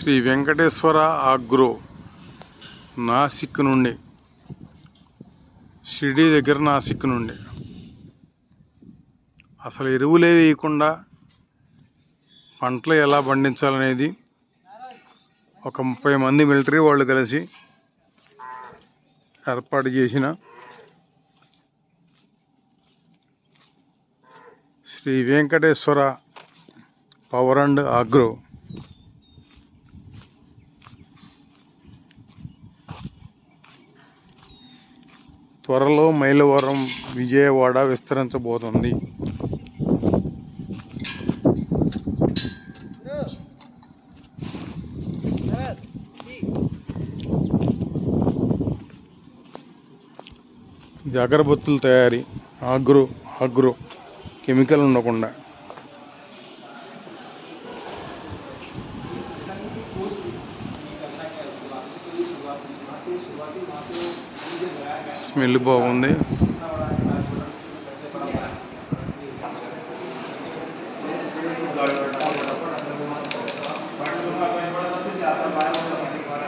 Shri Venkateswara agro Nashik నుండి షిర్డీ దగ్గర నాసిక్ నుండి. అసలు ఎరువులే వేయకుండా పంటలు ఎలా పండించాలనేది ఒక ముప్పై మంది మిలిటరీ వాళ్ళు కలిసి ఏర్పాటు చేసిన Shri Venkateswara power and agro త్వరలో మైలవరం విజయవాడ విస్తరించబోతుంది. ఇది అగరబత్తుల తయారీ ఆగ్రో ఆగ్రో కెమికల్ ఉండకుండా. స్మెల్ బాగుంది.